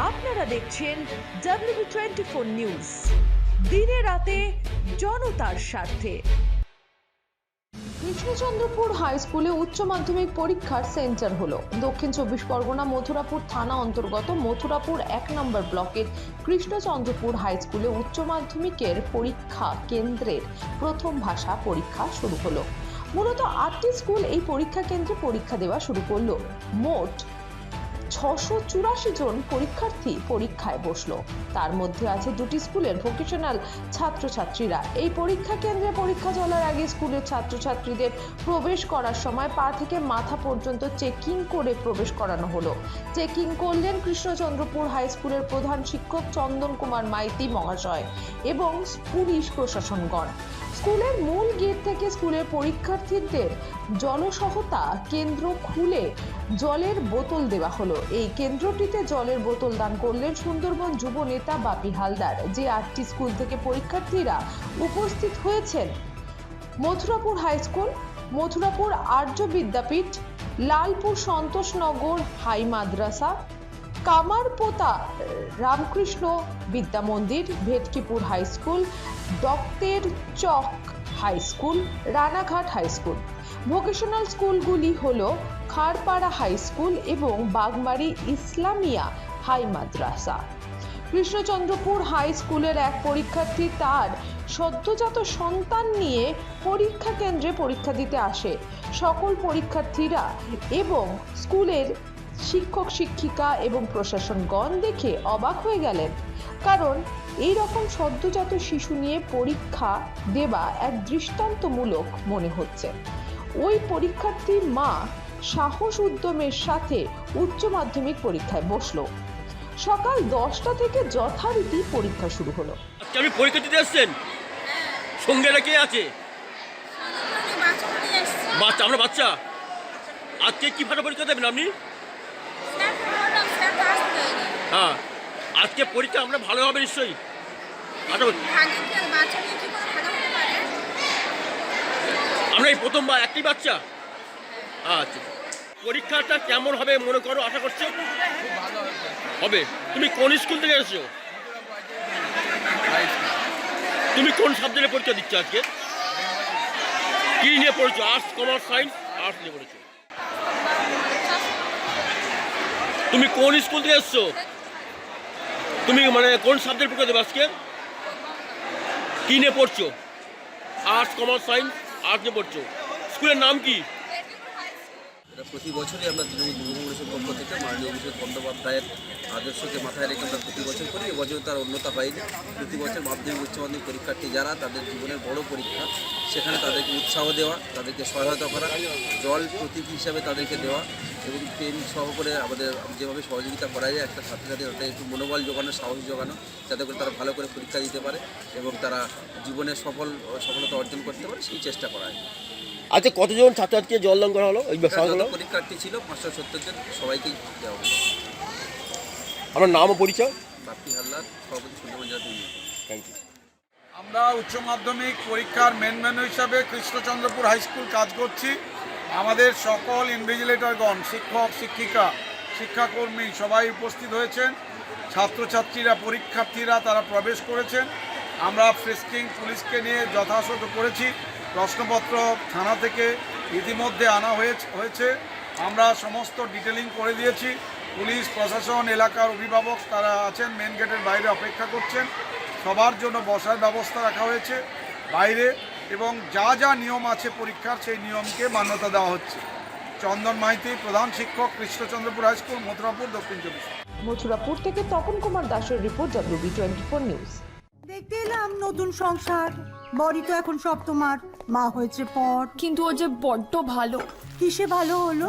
আপনারা দেখছেন W twenty four news দিনে রাতে জনতার স্বার্থে। কৃষ্ণচন্দ্রপুর হাই স্কুলে উচ্চ মাধ্যমিক পরীক্ষার সেন্টার হলো। দক্ষিণ চব্বিশ পরগনা মথুরাপুর থানা অন্তর্গত মথুরাপুর এক নম্বর ব্লকের কৃষ্ণচন্দ্রপুর হাই স্কুলে উচ্চ মাধ্যমিকের পরীক্ষা কেন্দ্রের প্রথম ভাষা পরীক্ষা শুরু হলো। মূলত আটটি স্কুল এই পরীক্ষা কেন্দ্রে পরীক্ষা দেওয়া শুরু করল। মোট ছশো চুরাশি জন পরীক্ষার্থী পরীক্ষায় বসল। তার মধ্যে আছে দুটি স্কুলের ভোকেশনাল ছাত্রছাত্রীরা। এই পরীক্ষা কেন্দ্রে পরীক্ষা চলার আগে স্কুলের ছাত্রছাত্রীদের প্রবেশ করার সময় পা থেকে মাথা পর্যন্ত চেকিং করে প্রবেশ করানো হলো। চেকিং করলেন কৃষ্ণচন্দ্রপুর হাই স্কুলের প্রধান শিক্ষক চন্দন কুমার মাইতি মহাশয় এবং পুলিশ প্রশাসনগণ। স্কুলের মূল গেট থেকে স্কুলের পরীক্ষার্থীদের জলসহতা কেন্দ্র খুলে জলের বোতল দেওয়া হলো। এই কেন্দ্রটিতে জলের বোতল দান করলেন সুন্দরবন যুব নেতা বাপি হালদার। যে আটটি স্কুল থেকে পরীক্ষার্থীরা উপস্থিত হয়েছেন Mathurapur high school, Mathurapur Arya Vidyapith, Lalpur Santoshnagar high madrasa Kamarpota Ramakrishna Vidya Mandir Bhetkipur high school, দত্তের Chak high school, Ranaghat high school. Vocational স্কুলগুলি হল খারপাড়া হাই স্কুল এবং বাগমারি ইসলামিয়া হাই মাদ্রাসা। কৃষ্ণচন্দ্রপুর হাই স্কুলের এক পরীক্ষার্থী তার সদ্যজাত সন্তান নিয়ে পরীক্ষা কেন্দ্রে পরীক্ষা দিতে আসে। সকল পরীক্ষার্থীরা এবং স্কুলের শিক্ষক শিক্ষিকা এবং প্রশাসনগণ দেখে অবাক হয়ে গেলেন। কারণ এই রকম সদ্যজাত শিশু নিয়ে পরীক্ষা দেওয়া এক দৃষ্টান্তমূলক মনে হচ্ছে। ওই পরীক্ষার্থীর মা সাহস উদ্যমের সাথে উচ্চ মাধ্যমিক পরীক্ষায় বসল। সকাল দশটা থেকে যথারীতি পরীক্ষা শুরু হলো। আজকে আপনি পরীক্ষা দিতে এসছেন? সঙ্গে কে আছে? বাচ্চা আমরা বাচ্চা আজকে কি পরীক্ষা দেবেন আপনি হ্যাঁ আজকে পরীক্ষা আমরা ভালো হবে নিশ্চয়ই। আমরা এই প্রথমবার একটি বাচ্চা? আচ্ছা। পরীক্ষাটা কেমন হবে মনে করো, আশা করছ? হবে। তুমি কোন স্কুল থেকে এসেছ? তুমি কোন সাবজেক্টে পরীক্ষা দিচ্ছ আজকে? কি নিয়ে পড়েছো? আর্টস কমার্স সায়েন্স আর্টস নিয়ে পড়েছো। তুমি কোন স্কুল থেকে এসছো? তুমি মানে কোন সাবজেক্ট পড়ে দেবে আজকে? কী নিয়ে পড়ছো? আর্টস কমার্স সায়েন্স আর্টস নিয়ে পড়ছো। স্কুলের নাম কি? এটা প্রতি বছরই আমরা তৃণমূল যুব কংগ্রেসের পক্ষ থেকে মাননীয় অভিষেক বন্দ্যোপাধ্যায়ের আদর্শকে মাথায় রেখে আমরা প্রতি বছর করি এবছর তার অন্যতা হয়নি প্রতি বছর মাধ্যমিক উচ্চ মাধ্যমিক পরীক্ষার্থী যারা তাদের জীবনের বড় পরীক্ষা। সেখানে তাদেরকে উৎসাহ দেওয়া তাদেরকে সহায়তা করা জল প্রতীক হিসাবে তাদেরকে দেওয়া এবং পেন সহ করে আমাদের যেভাবে সহযোগিতা করা যায় একটা ছাত্রছাত্রী তাদের একটু মনোবল জোগানো সাহস জোগানো যাতে করে তারা ভালো করে পরীক্ষা দিতে পারে এবং তারা জীবনে সফল সফলতা অর্জন করতে পারে সেই চেষ্টা করা হয় আচ্ছা কতজন ছাত্রছাত্রীকে জল দান করা হলো? এই এখানে পরীক্ষার্থী ছিল পাঁচশো সত্তর জন সবাইকেই দেওয়া হলো। আমার নাম ও পরিচয়? বাপ্পি হালদার সভাপতি সুন্দরবন জেলা ইউনিয়ন থ্যাংক ইউ আমরা উচ্চ মাধ্যমিক পরীক্ষার মেন মেনু হিসাবে কৃষ্ণচন্দ্রপুর হাই স্কুল কাজ করছি। আমাদের সকল ইনভিজিলেটরগণ শিক্ষক শিক্ষিকা শিক্ষাকর্মী সবাই উপস্থিত হয়েছেন। ছাত্রছাত্রীরা পরীক্ষার্থীরা তারা প্রবেশ করেছেন। আমরা ফ্রিস্কিং পুলিশকে নিয়ে যথাযথ করেছি। প্রশ্নপত্র থানা থেকে ইতিমধ্যে আনা হয়েছে হয়েছে। আমরা সমস্ত ডিটেলিং করে দিয়েছি। পুলিশ প্রশাসন এলাকার অভিভাবক তারা আছেন মেন গেটের বাইরে অপেক্ষা করছেন। সবার জন্য বসার ব্যবস্থা রাখা হয়েছে বাইরে এবং যা যা নিয়ম আছে পরীক্ষার সেই নিয়মকে মান্যতা দেওয়া হচ্ছে। চন্দন মাইতি প্রধান শিক্ষক কৃষ্ণচন্দ্রপুর হাই স্কুল মথুরাপুর দক্ষিণ চব্বিশ। মথুরাপুর থেকে তপন কুমার দাসের report WB twenty four news দেখতে এলাম নতুন সংসার। বড়ি তো এখন সব তোমার। মা হয়েছে পর কিন্তু ও যে বড্ড ভালো। কিসে ভালো হলো?